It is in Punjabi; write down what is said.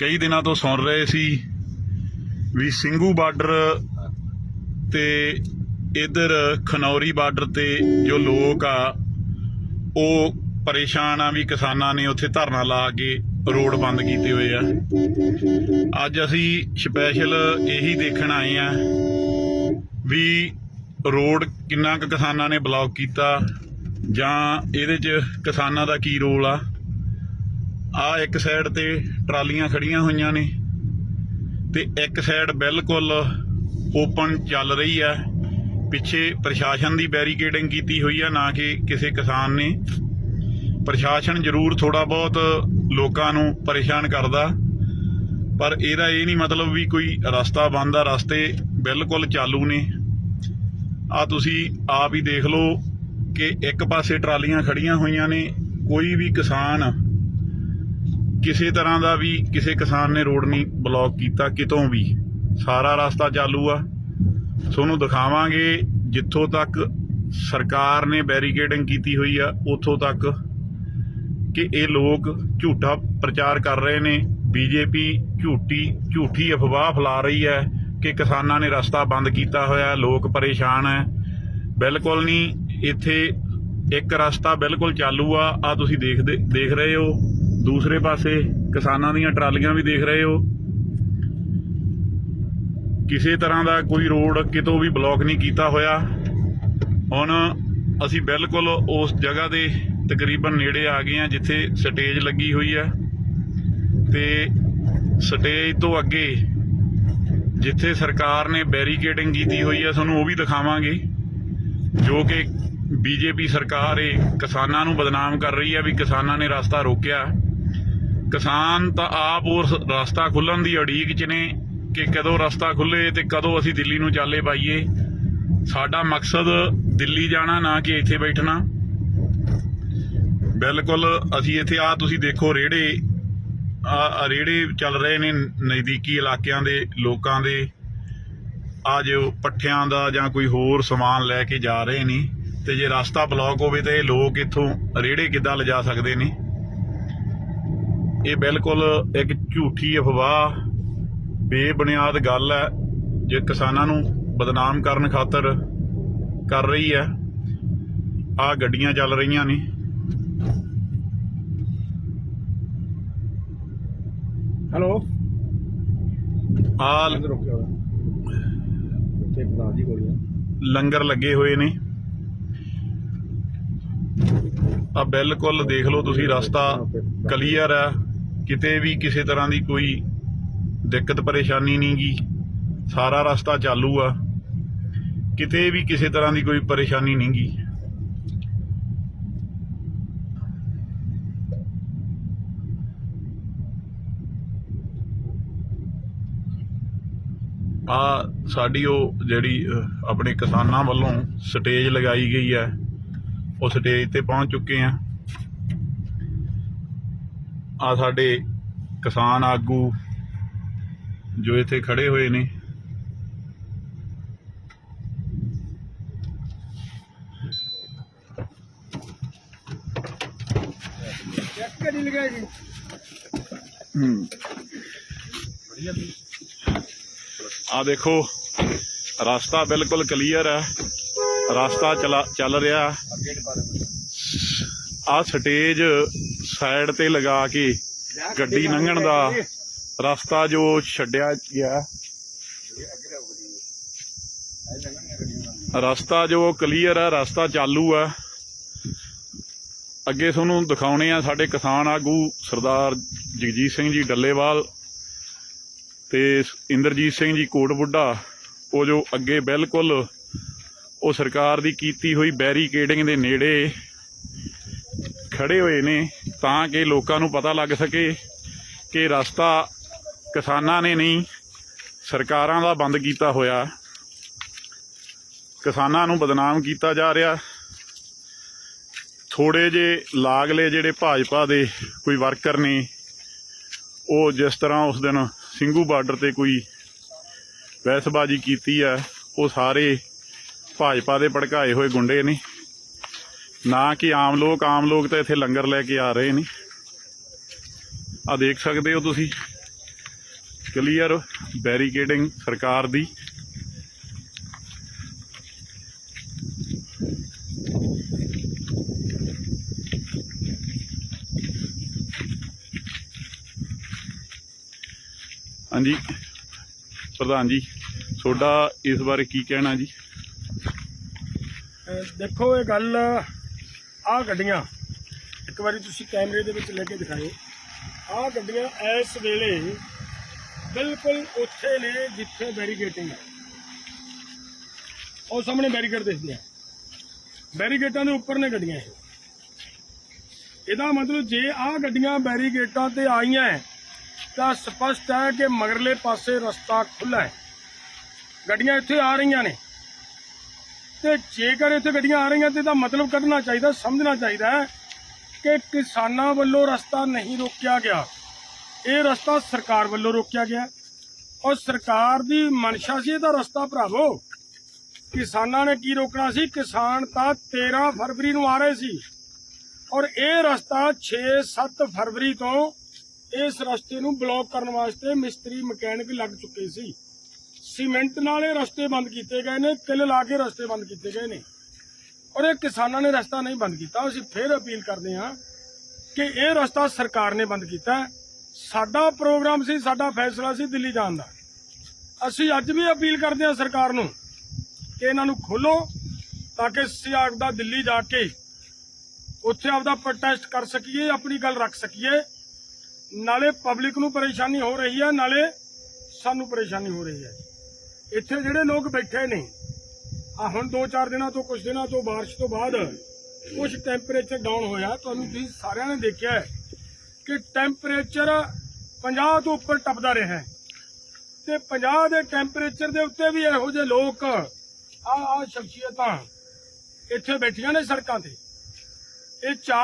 ਕਈ ਦਿਨਾਂ ਤੋਂ ਸੁਣ ਰਹੇ ਸੀ ਵੀ ਸਿੰਘੂ ਬਾਰਡਰ ਤੇ ਇਧਰ ਖਨੌਰੀ ਬਾਰਡਰ ਤੇ ਜੋ ਲੋਕ ਆ, ਉਹ ਪਰੇਸ਼ਾਨ ਆ ਵੀ ਕਿਸਾਨਾਂ ਨੇ ਉੱਥੇ ਧਰਨਾ ਲਾ ਕੇ ਰੋਡ ਬੰਦ ਕੀਤੇ ਹੋਏ ਆ। ਅੱਜ ਅਸੀਂ ਸਪੈਸ਼ਲ ਇਹੀ ਦੇਖਣ ਆਏ ਆ ਵੀ ਰੋਡ ਕਿੰਨਾ ਕੁ ਕਿਸਾਨਾਂ ਨੇ ਬਲੌਕ ਕੀਤਾ ਜਾਂ ਇਹਦੇ 'ਚ ਕਿਸਾਨਾਂ ਦਾ ਕੀ ਰੋਲ ਆ। ਆ ਇੱਕ ਸਾਈਡ ਤੇ ਟਰਾਲੀਆਂ ਖੜੀਆਂ ਹੋਈਆਂ ਨੇ ਤੇ ਇੱਕ ਸਾਈਡ ਬਿਲਕੁਲ ਓਪਨ ਚੱਲ ਰਹੀ ਆ। ਪਿੱਛੇ ਪ੍ਰਸ਼ਾਸਨ ਦੀ ਬੈਰੀਕੇਡਿੰਗ ਕੀਤੀ ਹੋਈ ਆ, ਨਾ ਕਿ ਕਿਸੇ ਕਿਸਾਨ ਨੇ। ਪ੍ਰਸ਼ਾਸਨ ਜ਼ਰੂਰ ਥੋੜਾ ਬਹੁਤ ਲੋਕਾਂ ਨੂੰ ਪਰੇਸ਼ਾਨ ਕਰਦਾ, ਪਰ ਇਹਦਾ ਇਹ ਨਹੀਂ ਮਤਲਬ ਵੀ ਕੋਈ ਰਸਤਾ ਬੰਦ ਆ, ਰਸਤੇ ਬਿਲਕੁਲ ਚਾਲੂ ਨੇ। ਆ ਤੁਸੀਂ ਆਪ ਹੀ ਦੇਖ ਲਓ ਕਿ ਇੱਕ ਪਾਸੇ ਟਰਾਲੀਆਂ ਖੜੀਆਂ ਹੋਈਆਂ ਨੇ, ਕੋਈ ਵੀ ਕਿਸਾਨ ਕਿਸੇ ਤਰ੍ਹਾਂ ਦਾ ਵੀ ਕਿਸੇ ਕਿਸਾਨ ਨੇ ਰੋਡ ਨਹੀਂ ਬਲੌਕ ਕੀਤਾ, ਕਿਤੋਂ ਵੀ। ਸਾਰਾ ਰਸਤਾ ਚਾਲੂ ਆ। ਤੁਹਾਨੂੰ ਦਿਖਾਵਾਂਗੇ ਜਿੱਥੋਂ ਤੱਕ ਸਰਕਾਰ ਨੇ ਬੈਰੀਕੇਡਿੰਗ ਕੀਤੀ ਹੋਈ ਆ, ਉੱਥੋਂ ਤੱਕ ਕਿ ਇਹ ਲੋਕ ਝੂਠਾ ਪ੍ਰਚਾਰ ਕਰ ਰਹੇ ਨੇ। ਬੀਜੇਪੀ ਝੂਠੀ ਝੂਠੀ ਅਫਵਾਹ ਫੈਲਾ ਰਹੀ ਹੈ ਕਿ ਕਿਸਾਨਾਂ ਨੇ ਰਸਤਾ ਬੰਦ ਕੀਤਾ ਹੋਇਆ, ਲੋਕ ਪਰੇਸ਼ਾਨ ਹੈ। ਬਿਲਕੁਲ ਨਹੀਂ, ਇੱਥੇ ਇੱਕ ਰਸਤਾ ਬਿਲਕੁਲ ਚਾਲੂ ਆ। ਆ ਤੁਸੀਂ ਦੇਖਦੇ, ਦੇਖ ਰਹੇ ਹੋ। ਦੂਸਰੇ ਪਾਸੇ ਕਿਸਾਨਾਂ ਦੀਆਂ ਟਰਾਲੀਆਂ ਵੀ ਦੇਖ ਰਹੇ ਹੋ। ਕਿਸੇ ਤਰ੍ਹਾਂ ਦਾ ਕੋਈ ਰੋਡ ਕਿਤੋਂ ਵੀ ਬਲੌਕ ਨਹੀਂ ਕੀਤਾ ਹੋਇਆ। ਹੁਣ ਅਸੀਂ ਬਿਲਕੁਲ ਉਸ ਜਗ੍ਹਾ ਦੇ ਤਕਰੀਬਨ ਨੇੜੇ ਆ ਗਏ ਹਾਂ ਜਿੱਥੇ ਸਟੇਜ ਲੱਗੀ ਹੋਈ ਹੈ। ਤੇ ਸਟੇਜ ਤੋਂ ਅੱਗੇ ਜਿੱਥੇ ਸਰਕਾਰ ਨੇ ਬੈਰੀਕੇਡਿੰਗ ਕੀਤੀ ਹੋਈ ਹੈ, ਤੁਹਾਨੂੰ ਉਹ ਵੀ ਦਿਖਾਵਾਂਗੇ। ਜੋ ਕਿ ਬੀਜੇਪੀ ਸਰਕਾਰ ਏ ਕਿਸਾਨਾਂ ਨੂੰ ਬਦਨਾਮ ਕਰ ਰਹੀ ਹੈ ਵੀ ਕਿਸਾਨਾਂ ਨੇ ਰਸਤਾ ਰੋਕਿਆ। ਕਿਸਾਨ ਤਾਂ ਆਪ ਉਸ ਰਸਤਾ ਖੁੱਲਣ ਦੀ ਉਡੀਕ 'ਚ ਨੇ ਕਿ ਕਦੋਂ ਰਸਤਾ ਖੁੱਲੇ ਤੇ ਕਦੋਂ ਅਸੀਂ ਦਿੱਲੀ ਨੂੰ ਚਾਲੇ ਪਾਈਏ। ਸਾਡਾ ਮਕਸਦ ਦਿੱਲੀ ਜਾਣਾ, ਨਾ ਕਿ ਇੱਥੇ ਬੈਠਣਾ। ਬਿਲਕੁਲ ਅਸੀਂ ਇੱਥੇ ਆ ਤੁਸੀਂ ਦੇਖੋ ਰੇੜੇ। ਆ ਰੇੜੇ ਚੱਲ ਰਹੇ ਨੇ ਨਜ਼ਦੀਕੀ ਇਲਾਕਿਆਂ ਦੇ, ਲੋਕਾਂ ਦੇ। ਆ ਜੋ ਪੱਠਿਆਂ ਦਾ ਜਾਂ ਕੋਈ ਹੋਰ ਸਮਾਨ ਲੈ ਕੇ ਜਾ ਰਹੇ ਨੇ। ਤੇ ਜੇ ਰਸਤਾ ਬਲੌਕ ਹੋਵੇ ਤੇ ਇਹ ਲੋਕ ਇੱਥੋਂ ਰੇੜੇ ਕਿੱਦਾਂ ਲਿਜਾ ਸਕਦੇ ਨੇ? ਇਹ ਬਿਲਕੁਲ ਇੱਕ ਝੂਠੀ ਅਫਵਾਹ ਬੇਬੁਨਿਆਦ ਗੱਲ ਹੈ ਜੇ ਕਿਸਾਨਾਂ ਨੂੰ ਬਦਨਾਮ ਕਰਨ ਖਾਤਰ ਕਰ ਰਹੀ ਹੈ। ਆ ਗੱਡੀਆਂ ਚੱਲ ਰਹੀਆਂ ਨੇ। ਹੈਲੋ। ਆ ਲੰਗਰ ਲੱਗੇ ਹੋਏ ਨੇ। ਆ ਬਿਲਕੁਲ ਦੇਖ ਲਓ ਤੁਸੀਂ ਰਸਤਾ ਕਲੀਅਰ ਹੈ। ਕਿਤੇ ਵੀ ਕਿਸੇ ਤਰ੍ਹਾਂ ਦੀ ਕੋਈ ਦਿੱਕਤ, ਪਰੇਸ਼ਾਨੀ ਨਹੀਂ ਗੀ। ਸਾਰਾ ਰਸਤਾ ਚਾਲੂ ਆ। ਕਿਤੇ ਵੀ ਕਿਸੇ ਤਰ੍ਹਾਂ ਦੀ ਕੋਈ ਪਰੇਸ਼ਾਨੀ ਨਹੀਂ ਗੀ। ਆ ਸਾਡੀ ਉਹ ਜਿਹੜੀ ਆਪਣੇ ਕਿਸਾਨਾਂ ਵੱਲੋਂ ਸਟੇਜ ਲਗਾਈ ਗਈ ਹੈ। ਉਹ ਸਟੇਜ ਤੇ ਪਹੁੰਚ ਚੁੱਕੇ ਆ ਆ ਸਾਡੇ ਕਿਸਾਨ ਆਗੂ ਜੋ ਇੱਥੇ ਖੜੇ ਹੋਏ ਨੇ। ਚੈੱਕ ਕਰੀ ਲਗਾ ਜੀ ਹੂੰ। ਆ ਦੇਖੋ, ਰਸਤਾ ਬਿਲਕੁਲ ਕਲੀਅਰ ਹੈ। ਰਸਤਾ ਚਲਾ ਚੱਲ ਰਿਹਾ। ਅੱਗੇ ਆ ਸਟੇਜ ਸਾਈਡ ਤੇ ਲਗਾ ਕੇ ਗੱਡੀ ਲੰਘਣ ਦਾ ਰਸਤਾ ਜੋ ਛੱਡਿਆ ਗਿਆ। ਰਸਤਾ ਜੋ ਕਲੀਅਰ ਹੈ, ਰਸਤਾ ਚਾਲੂ ਹੈ। ਅੱਗੇ ਤੁਹਾਨੂੰ ਦਿਖਾਉਣੇ ਆ ਸਾਡੇ ਕਿਸਾਨ ਆਗੂ ਸਰਦਾਰ ਜਗਜੀਤ ਸਿੰਘ ਜੀ ਡੱਲੇਵਾਲ ਤੇ ਇੰਦਰਜੀਤ ਸਿੰਘ ਜੀ ਕੋਟ ਬੁੱਢਾ ਉਹ ਜੋ ਅੱਗੇ ਬਿਲਕੁਲ ਉਹ ਸਰਕਾਰ ਦੀ ਕੀਤੀ ਹੋਈ ਬੈਰੀਕੇਡਿੰਗ ਦੇ ਨੇੜੇ ਖੜੇ ਹੋਏ ਨੇ। ਤਾਂ ਕਿ ਲੋਕਾਂ ਨੂੰ ਪਤਾ ਲੱਗ ਸਕੇ ਕਿ ਰਸਤਾ ਕਿਸਾਨਾਂ ਨੇ ਨਹੀਂ, ਸਰਕਾਰਾਂ ਦਾ ਬੰਦ ਕੀਤਾ ਹੋਇਆ। ਕਿਸਾਨਾਂ ਨੂੰ ਬਦਨਾਮ ਕੀਤਾ ਜਾ ਰਿਹਾ। ਥੋੜੇ ਜੇ ਲਾਗਲੇ ਜਿਹੜੇ ਭਾਜਪਾ ਦੇ ਕੋਈ ਵਰਕਰ ਨੇ, ਉਹ ਜਿਸ ਤਰ੍ਹਾਂ ਉਸ ਦਿਨ ਸਿੰਘੂ ਬਾਰਡਰ ਤੇ ਕੋਈ ਬਹਿਸਬਾਜ਼ੀ ਕੀਤੀ ਹੈ, ਉਹ ਸਾਰੇ ਭਾਜਪਾ ਦੇ ਭੜਕਾਏ ਹੋਏ ਗੁੰਡੇ ਨੇ। ਨਾ ਕਿ ਆਮ ਲੋਕ ਆਮ ਲੋਕ ਤਾਂ ਇੱਥੇ ਲੰਗਰ ਲੈ ਕੇ ਆ ਰਹੇ ਨੇ। ਆ ਦੇਖ ਸਕਦੇ ਹੋ ਤੁਸੀਂ। ਕਲੀਅਰ ਬੈਰੀਕੇਡਿੰਗ ਸਰਕਾਰ ਦੀ। ਹਾਂਜੀ, ਪ੍ਰਧਾਨ ਜੀ, ਤੁਹਾਡਾ ਇਸ ਬਾਰੇ ਕੀ ਕਹਿਣਾ ਜੀ? ਦੇਖੋ, ਇਹ ਗੱਲ ਆਹ ਗੱਡੀਆਂ ਇੱਕ ਵਾਰੀ ਤੁਸੀਂ ਕੈਮਰੇ ਦੇ ਵਿੱਚ ਲੈ ਕੇ ਦਿਖਾਓ ਆਹ ਗੱਡੀਆਂ ਇਸ ਵੇਲੇ ਬਿਲਕੁਲ ਉੱਥੇ ਨੇ ਜਿੱਥੇ ਬੈਰੀਕੇਟਿੰਗ ਹੈ। ਉਹ ਸਾਹਮਣੇ ਬੈਰੀਕੇਡ ਦਿਖਦੇ ਆ। ਬੈਰੀਕੇਟਾਂ ਦੇ ਉੱਪਰ ਨੇ ਗੱਡੀਆਂ ਇਹ। ਇਹਦਾ ਮਤਲਬ ਜੇ ਆਹ ਗੱਡੀਆਂ ਬੈਰੀਕੇਟਾਂ ਤੇ ਆਈਆਂ ਹੈ, ਤਾਂ ਸਪਸ਼ਟ ਹੈ ਕਿ ਮਗਰਲੇ ਪਾਸੇ ਰਸਤਾ ਖੁੱਲਾ ਹੈ। ਗੱਡੀਆਂ ਇੱਥੇ ਆ ਰਹੀਆਂ ਨੇ। ਤੇ ਜੇਕਰ ਇੱਥੇ ਗੱਡੀਆਂ ਆ ਰਹੀਆਂ ਤੇ ਇਹਦਾ ਮਤਲਬ ਕੱਢਣਾ ਚਾਹੀਦਾ, ਸਮਝਣਾ ਚਾਹੀਦਾ ਹੈ ਕਿ ਕਿਸਾਨਾਂ ਵੱਲੋਂ ਰਸਤਾ ਨਹੀਂ ਰੋਕਿਆ ਗਿਆ। ਇਹ ਰਸਤਾ ਸਰਕਾਰ ਵੱਲੋਂ ਰੋਕਿਆ ਗਿਆ। ਔਰ ਸਰਕਾਰ ਦੀ ਮਨਸ਼ਾ ਸੀ ਇਹਦਾ ਰਸਤਾ ਭਰਾਵੋ। ਕਿਸਾਨਾਂ ਨੇ ਕੀ ਰੋਕਣਾ ਸੀ? ਕਿਸਾਨ ਤਾਂ 13 ਫਰਵਰੀ ਨੂੰ ਆ ਰਹੇ ਸੀ। ਔਰ ਇਹ ਰਸਤਾ 6-7 ਫਰਵਰੀ ਤੋਂ ਇਸ ਰਸਤੇ ਨੂੰ ਬਲੌਕ ਕਰਨ ਵਾਸਤੇ ਮਿਸਤਰੀ ਮਕੈਨਿਕ ਲੱਗ ਚੁੱਕੇ ਸੀ। ਸੀਮੈਂਟ ਨਾਲ ਇਹ ਰਸਤੇ ਬੰਦ ਕੀਤੇ ਗਏ ਨੇ, ਕਿੱਲ ਲਾ ਕੇ ਰਸਤੇ ਬੰਦ ਕੀਤੇ ਗਏ ਨੇ। ਔਰ ਇਹ ਕਿਸਾਨਾਂ ਨੇ ਰਸਤਾ ਨਹੀਂ ਬੰਦ ਕੀਤਾ। ਅਸੀਂ ਫੇਰ ਅਪੀਲ ਕਰਦੇ ਹਾਂ ਕਿ ਇਹ ਰਸਤਾ ਸਰਕਾਰ ਨੇ ਬੰਦ ਕੀਤਾ। ਸਾਡਾ ਪ੍ਰੋਗਰਾਮ ਸੀ, ਸਾਡਾ ਫੈਸਲਾ ਸੀ ਦਿੱਲੀ ਜਾਣ ਦਾ। ਅਸੀਂ ਅੱਜ ਵੀ ਅਪੀਲ ਕਰਦੇ ਹਾਂ ਸਰਕਾਰ ਨੂੰ ਕਿ ਇਹਨਾਂ ਨੂੰ ਖੋਲੋ ਤਾਂ ਕਿ ਅਸੀਂ ਆਪਦਾ ਦਿੱਲੀ ਜਾ ਕੇ ਉੱਥੇ ਆਪਦਾ ਪ੍ਰੋਟੈਸਟ ਕਰ ਸਕੀਏ, ਆਪਣੀ ਗੱਲ ਰੱਖ ਸਕੀਏ। ਨਾਲੇ ਪਬਲਿਕ ਨੂੰ ਪਰੇਸ਼ਾਨੀ ਹੋ ਰਹੀ ਹੈ, ਨਾਲੇ ਸਾਨੂੰ ਪਰੇਸ਼ਾਨੀ ਹੋ ਰਹੀ ਹੈ। ਇੱਥੇ ਜਿਹੜੇ ਲੋਕ ਬੈਠੇ ਨੇ ਆ ਹੁਣ 2-4 ਦਿਨਾਂ ਤੋਂ ਕੁਝ ਦਿਨਾਂ ਤੋਂ ਬਾਰਿਸ਼ ਤੋਂ ਬਾਅਦ ਕੁਝ ਟੈਂਪਰੇਚਰ ਡਾਊਨ ਹੋਇਆ। ਤੁਹਾਨੂੰ ਤੁਸੀਂ ਸਾਰਿਆਂ ਨੇ ਦੇਖਿਆ ਕਿ ਟੈਂਪਰੇਚਰ 50 ਤੋਂ ਉੱਪਰ ਟੱਪਦਾ ਰਿਹਾ ਤੇ 50 ਦੇ ਟੈਂਪਰੇਚਰ ਦੇ ਉੱਤੇ ਵੀ ਇਹੋ ਜਿਹੇ ਲੋਕ ਆ ਆ ਸ਼ਖਸੀਅਤਾਂ ਇੱਥੇ ਬੈਠੀਆਂ ਨੇ ਸੜਕਾਂ ਤੇ। ਇਹ ਚਾਰ